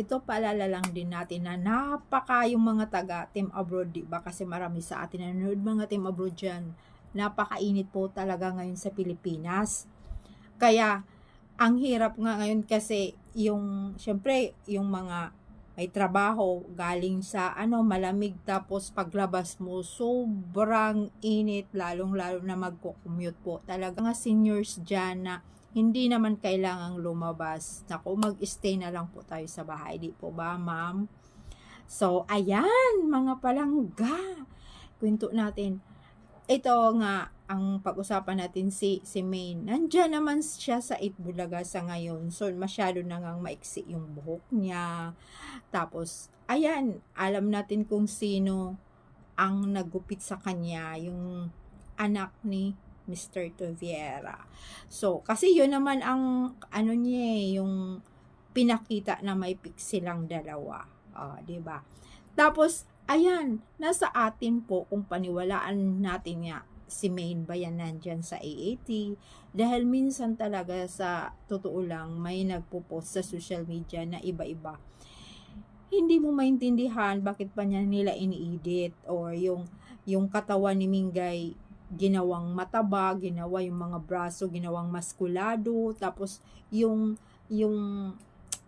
ito paalala lang din natin na napaka yung mga taga team abroad, di ba? Kasi marami sa atin nanonood mga team abroad dyan. Napakainit po talaga ngayon sa Pilipinas. Kaya, ang hirap nga ngayon kasi yung, syempre, yung mga may trabaho galing sa ano malamig tapos paglabas mo sobrang init lalong lalo na magko-commute po talaga mga seniors dyan na hindi naman kailangang lumabas. Naku, mag-stay na lang po tayo sa bahay. Di po ba, ma'am? So, ayan, mga palangga. Kwento natin. Ito nga, ang pag-usapan natin si, si Maine. Nandyan naman siya sa Itbulaga sa ngayon. So, masyado na ngang maiksi yung buhok niya. Tapos, ayan, alam natin kung sino ang nagupit sa kanya, yung anak ni Mr. Toviera. So, kasi yun naman ang, ano niya eh, yung pinakita na may pixel lang dalawa. 'di ba? Tapos, ayan, nasa atin po kung paniwalaan natin nga si Maine ba yan nandyan sa AAT. Dahil minsan talaga sa totoo lang, may nagpo-post sa social media na iba-iba. Hindi mo maintindihan bakit pa niya nila ini-edit or yung yung katawan ni Mingay ginawang mataba, ginawa yung mga braso, ginawang maskulado, tapos yung yung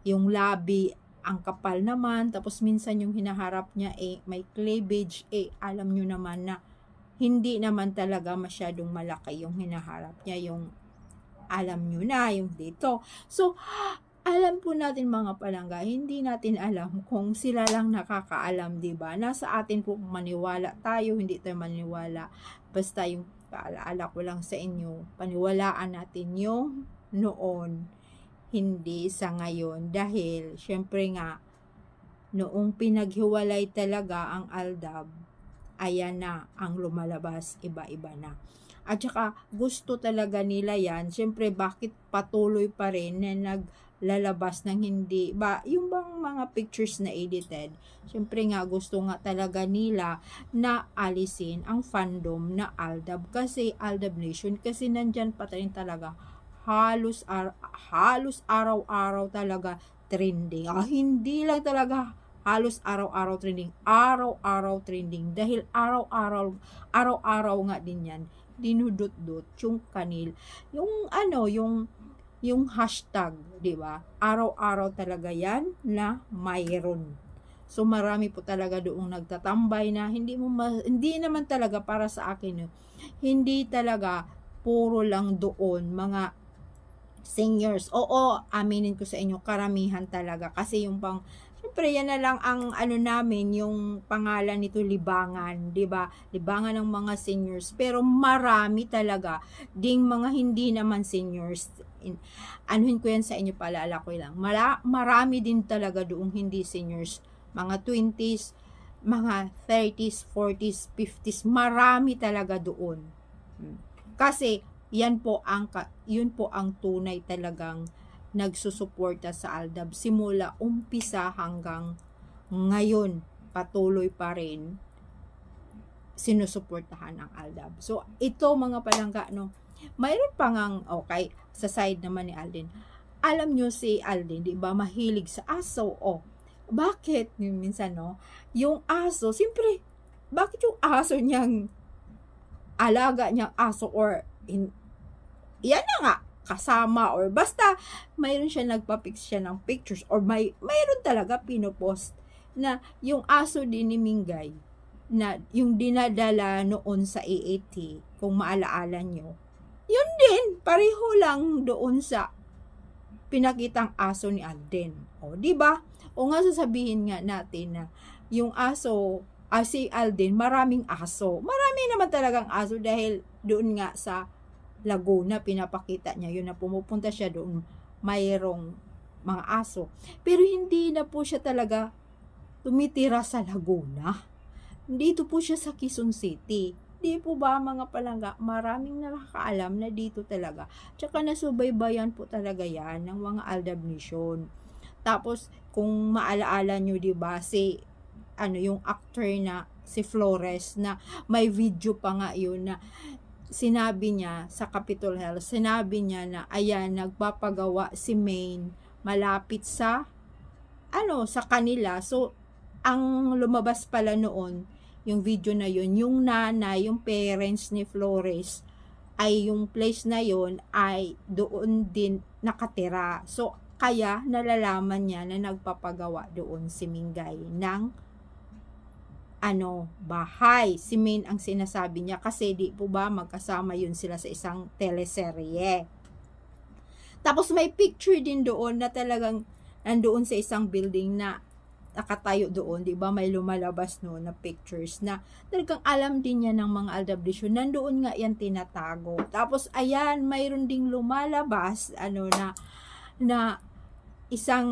yung labi ang kapal naman, tapos minsan yung hinaharap niya eh may cleavage eh alam nyo naman na hindi naman talaga masyadong malaki yung hinaharap niya yung alam nyo na yung dito. So, alam po natin mga palangga, hindi natin alam kung sila lang nakakaalam, 'di ba? Nasa atin po kung maniwala tayo, hindi tayo maniwala. Basta yung paalaala ko lang sa inyo, paniwalaan natin yung noon, hindi sa ngayon. Dahil, syempre nga, noong pinaghiwalay talaga ang Aldab, ayan na ang lumalabas, iba-iba na. At saka, gusto talaga nila yan. Syempre, bakit patuloy pa rin na naglalabas ng hindi, ba, yung bang mga pictures na edited, syempre nga, gusto nga talaga nila na alisin ang fandom na Aldab. Kasi, Aldab Nation, kasi nandyan pa rin talaga, halos, ar- halos araw-araw talaga trending. Ah, hindi lang talaga halos araw-araw trending, araw-araw trending dahil araw-araw araw-araw nga din yan dinudot-dot yung kanil yung ano yung yung hashtag, 'di ba? Araw-araw talaga 'yan na mayroon. So marami po talaga doong nagtatambay na hindi mo ma- hindi naman talaga para sa akin no. Hindi talaga puro lang doon mga seniors. Oo, aminin ko sa inyo, karamihan talaga. Kasi yung pang, syempre yan na lang ang ano namin, yung pangalan nito libangan, 'di ba? Libangan ng mga seniors. Pero marami talaga ding mga hindi naman seniors. In, anuhin ko yan sa inyo, paalala ko lang. Mara, marami din talaga doong hindi seniors. Mga 20s, mga 30s, 40s, 50s, marami talaga doon. Hmm. Kasi yan po ang yun po ang tunay talagang nagsusuporta sa Aldab simula umpisa hanggang ngayon patuloy pa rin sinusuportahan ang Aldab. So ito mga palangga no, mayroon pa ngang okay sa side naman ni Alden. Alam nyo si Alden, di ba mahilig sa aso? Oh, bakit? Minsan no, yung aso, siyempre, bakit yung aso niyang alaga niyang aso or in, yan na nga, kasama or basta mayroon siya nagpa-fix siya ng pictures or may mayroon talaga pinopost na yung aso din ni Mingay na yung dinadala noon sa AAT kung maalaala nyo. Yun din pareho lang doon sa pinakitang aso ni Alden. O di ba? O nga sasabihin nga natin na yung aso ah, si Alden maraming aso. Marami naman talagang aso dahil doon nga sa Laguna, pinapakita niya yun na pumupunta siya doon, mayroong mga aso. Pero hindi na po siya talaga tumitira sa Laguna. Dito po siya sa Quezon City. Di po ba mga palangga, maraming nakakaalam na dito talaga. Tsaka nasubaybayan po talaga yan ng mga Aldab Nation. Tapos, kung maalaala nyo, di ba, si, ano, yung actor na, si Flores, na may video pa nga yun na sinabi niya sa Capitol Hill, sinabi niya na ayan, nagpapagawa si Maine malapit sa ano, sa kanila. So, ang lumabas pala noon, yung video na yun, yung nanay, yung parents ni Flores, ay yung place na yun ay doon din nakatira. So, kaya nalalaman niya na nagpapagawa doon si Mingay ng ano, bahay. Si Main ang sinasabi niya kasi di po ba magkasama yun sila sa isang teleserye. Tapos may picture din doon na talagang nandoon sa isang building na nakatayo doon, 'di ba? May lumalabas no na pictures na talagang alam din niya ng mga aldablisyon. Nandoon nga 'yan tinatago. Tapos ayan, mayroon ding lumalabas ano na na isang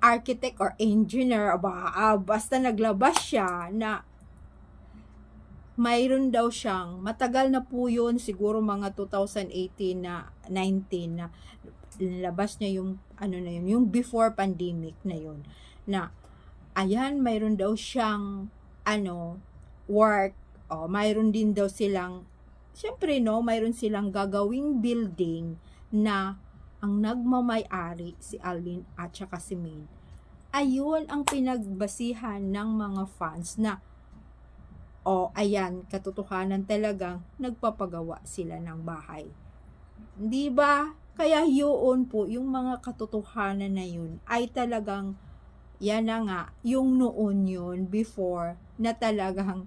architect or engineer ba, ah, basta naglabas siya na mayroon daw siyang matagal na po yun siguro mga 2018 na 19 na labas niya yung ano na yun yung before pandemic na yun. Na ayan mayroon daw siyang ano work oh mayroon din daw silang syempre no mayroon silang gagawing building na ang nagmamay-ari si Alvin at saka si Maine. Ayun ang pinagbasihan ng mga fans na o oh, ayan, katotohanan talagang nagpapagawa sila ng bahay. Di ba? Kaya yun po, yung mga katotohanan na yun ay talagang yan na nga, yung noon yun before na talagang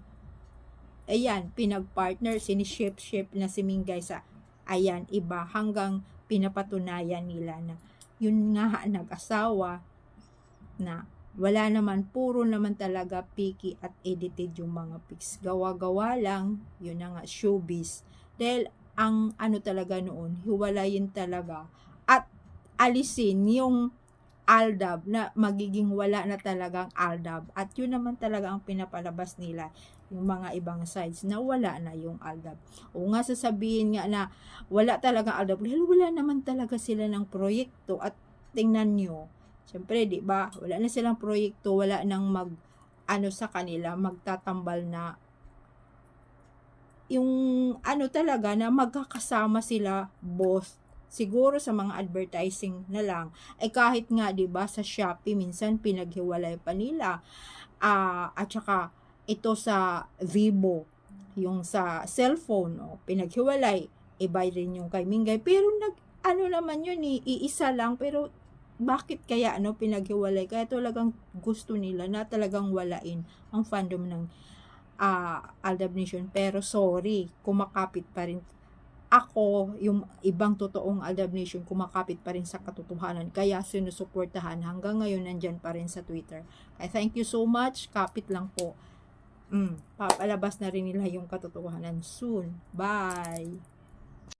ayan, pinag-partner, siniship-ship na si Mingay sa ayan, iba hanggang pinapatunayan nila na yun nga nag-asawa na wala naman, puro naman talaga picky at edited yung mga pics. Gawa-gawa lang, yun na nga, showbiz. Dahil ang ano talaga noon, hiwalayin talaga at alisin yung aldab na magiging wala na talagang aldab at yun naman talaga ang pinapalabas nila yung mga ibang sides na wala na yung aldab o nga sasabihin nga na wala talaga aldab dahil wala naman talaga sila ng proyekto. At tingnan nyo syempre di ba wala na silang proyekto wala nang mag ano sa kanila magtatambal na yung ano talaga na magkakasama sila both siguro sa mga advertising na lang. Ay kahit nga 'di ba sa Shopee minsan pinaghiwalay pa nila. Uh, at saka ito sa Vivo yung sa cellphone oh, pinaghiwalay iba rin yung kay Mingay pero nag ano naman yun eh, iisa lang pero bakit kaya ano pinaghiwalay kaya talagang gusto nila na talagang walain ang fandom ng uh, Aldab Nation pero sorry kumakapit pa rin ako, yung ibang totoong Aldab Nation, kumakapit pa rin sa katotohanan. Kaya sinusuportahan. Hanggang ngayon, nandyan pa rin sa Twitter. Kaya thank you so much. Kapit lang po. Mm, papalabas na rin nila yung katotohanan soon. Bye!